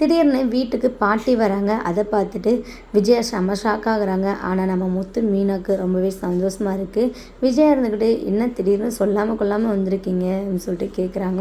திடீர்னு வீட்டுக்கு பாட்டி வராங்க. அதை பார்த்துட்டு விஜயா செம ஷாக் ஆகுறாங்க. ஆனால் நம்ம முத்து மீனாக்கு ரொம்பவே சந்தோஷமாக இருக்குது விஜயா இருந்துக்கிட்டு என்ன திடீர்னு சொல்லாமல் கொள்ளாமல் வந்திருக்கீங்க? அப்படின்னு சொல்லிட்டு கேட்குறாங்க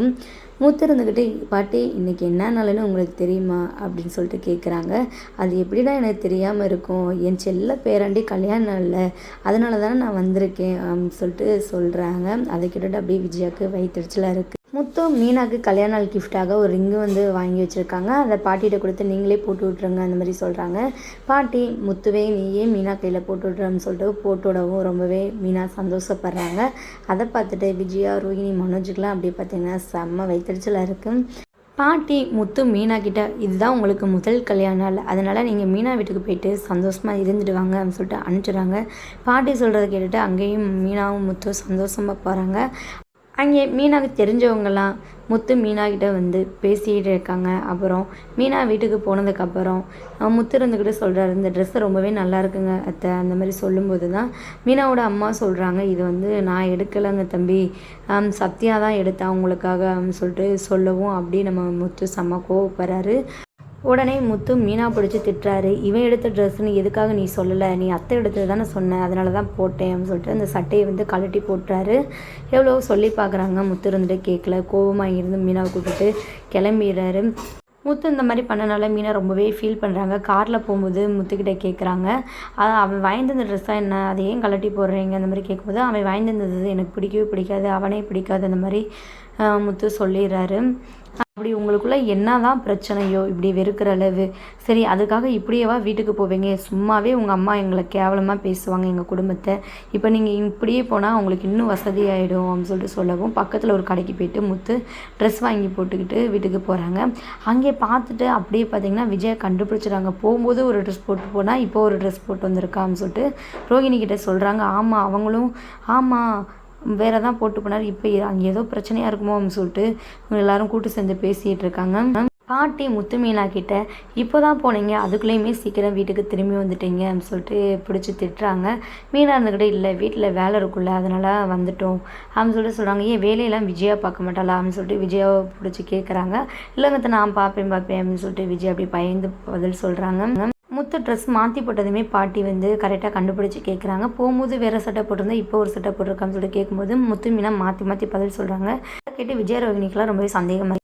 முத்து இருந்துக்கிட்டு பாட்டி இன்றைக்கி என்ன நாளுன்னு உங்களுக்கு தெரியுமா? அப்படின்னு சொல்லிட்டு கேட்குறாங்க அது எப்படிடா எனக்கு தெரியாமல் இருக்கும்? என் செல்ல பேராண்டி கல்யாணம் இல்லை அதனால தானே நான் வந்திருக்கேன். அப்படின்னு சொல்லிட்டு சொல்கிறாங்க அதை கேட்டுட்டு அப்படியே விஜயாவுக்கு வயிற்றுச்சலாக இருக்குது முத்து மீனாக்கு கல்யாண நாள் கிஃப்டாக ஒரு ரிங்கு வந்து வாங்கி வச்சுருக்காங்க. அதை பாட்டிகிட்ட கொடுத்து நீங்களே போட்டு விட்ருங்க அந்த மாதிரி சொல்கிறாங்க பாட்டி முத்துவே நீயே மீனா கையில் போட்டு விட்றன்னு சொல்லிட்டு போட்டோடவும் ரொம்பவே மீனா சந்தோஷப்படுறாங்க. அதை பார்த்துட்டு விஜயா ரோஹிணி மனோஜுக்கெலாம் அப்படியே பார்த்தீங்கன்னா செம்ம வைத்தறிச்சலாக இருக்குது பாட்டி முத்து மீனா கிட்ட இதுதான் உங்களுக்கு முதல் கல்யாண நாள். அதனால் நீங்கள் மீனா வீட்டுக்கு போயிட்டு சந்தோஷமாக இருந்துடுவாங்க அப்படின்னு சொல்லிட்டு அனுப்பிச்சிடுறாங்க. பாட்டி சொல்கிறத கேட்டுட்டு அங்கேயும் மீனாவும் முத்தும் சந்தோஷமாக போகிறாங்க அங்கே மீனாவுக்கு தெரிஞ்சவங்கலாம் முத்து மீனாக்கிட்ட வந்து பேசிகிட்டு இருக்காங்க. அப்புறம் மீனா வீட்டுக்கு போனதுக்கப்புறம் முத்து இருந்துக்கிட்டு சொல்கிறாரு இந்த ட்ரெஸ்ஸு ரொம்பவே நல்லா இருக்குங்க அத்தை. அந்த மாதிரி சொல்லும்போது தான் மீனாவோட அம்மா சொல்கிறாங்க இது வந்து நான் எடுக்கலைங்க தம்பி. சத்யா தான் எடுத்தேன் உங்களுக்காக. அப்படின்னு சொல்லிட்டு சொல்லவும் அப்படி நம்ம முத்து செம்ம கோவப்படுறாரு. உடனே முத்து மீனா பிடிச்சி திட்டுறாரு. இவன் எடுத்த ட்ரெஸ்ஸுன்னு எதுக்காக நீ சொல்லலை? நீ அத்தை எடுத்தது தானே சொன்ன. அதனால தான் போட்டேன். அப்படின்னு சொல்லிட்டு அந்த சட்டையை வந்து கழட்டி போட்டுறாரு. எவ்வளோ சொல்லி பார்க்குறாங்க முத்து இருந்துட்டு கேட்கல கோபமாக இருந்து மீனாவை கூப்பிட்டு கிளம்பிடுறாரு. முத்து இந்த மாதிரி பண்ணனால மீனா ரொம்பவே ஃபீல் பண்ணுறாங்க காரில் போகும்போது முத்துக்கிட்ட கேட்குறாங்க அவன் வாங்கியிருந்த ட்ரெஸ்ஸாக என்ன? அதை ஏன் கலட்டி போடுறீங்க? அந்த மாதிரி கேட்கும்போது அவன் வாங்கியிருந்தது எனக்கு பிடிக்கவே பிடிக்காது. அவனே பிடிக்காது. அந்த மாதிரி முத்து சொல்லிடுறாரு. அப்படி உங்களுக்குள்ளே என்ன தான் பிரச்சனையோ இப்படி வெறுக்கிற அளவு சரி அதுக்காக இப்படியேவா வீட்டுக்கு போவீங்க? சும்மாவே உங்கள் அம்மா எங்களை கேவலமாக பேசுவாங்க எங்கள் குடும்பத்தை. இப்போ நீங்கள் இப்படியே போனால் உங்களுக்கு இன்னும் வசதியாகிடும் அப்படின்னு சொல்லிட்டு சொல்லவும் பக்கத்தில் ஒரு கடைக்கு போயிட்டு முத்து ட்ரெஸ் வாங்கி போட்டுக்கிட்டு வீட்டுக்கு போகிறாங்க அங்கே பார்த்துட்டு அப்படியே பார்த்தீங்கன்னா விஜயை கண்டுபிடிச்சிட்டாங்க போகும்போது ஒரு ட்ரெஸ் போட்டு போனால் இப்போ ஒரு ட்ரெஸ் போட்டு வந்திருக்கான்னு சொல்லிட்டு ரோஹிணி கிட்டே சொல்கிறாங்க ஆமாம் அவங்களும் ஆமாம் வேறு தான் போட்டு போனார். இப்போ அங்கே ஏதோ பிரச்சனையாக இருக்குமோ அப்படின்னு சொல்லிட்டு எல்லாரும் கூட்டு சேர்ந்து பேசிகிட்டு இருக்காங்க. பாட்டி முத்துமீனா கிட்ட இப்போ தான் போனீங்க. அதுக்குள்ளேயுமே சீக்கிரம் வீட்டுக்கு திரும்பி வந்துட்டீங்க. அப்படின்னு சொல்லிட்டு பிடிச்சி திட்டுறாங்க. மீனா இருந்துக்கிட்டே இல்லை வீட்டில் வேலை இருக்குல்ல அதனால் வந்துட்டோம். அப்படின்னு சொல்லிட்டு சொல்கிறாங்க ஏன் வேலையெல்லாம் விஜயா பார்க்க மாட்டாளா? அப்படின்னு சொல்லிட்டு விஜயாவை பிடிச்சி கேட்குறாங்க இல்லைங்க நான் பார்ப்பேன் பார்ப்பேன். அப்படின்னு சொல்லிட்டு விஜய் அப்படி பயந்து பதில் சொல்கிறாங்க முத்து ட்ரெஸ் மாற்றி போட்டதுமே பாட்டி வந்து கரெக்டாக கண்டுபிடிச்சி கேட்குறாங்க போகும்போது வேறு சட்டை போட்டிருந்தா இப்போ ஒரு சட்டை போட்டிருக்கான்னு சொல்லிட்டு கேட்கும்போது முத்து மீனா மாற்றி மாற்றி பதில் சொல்கிறாங்க கேட்டு விஜயரோகினிக்கெலாம் ரொம்பவே சந்தேகமாக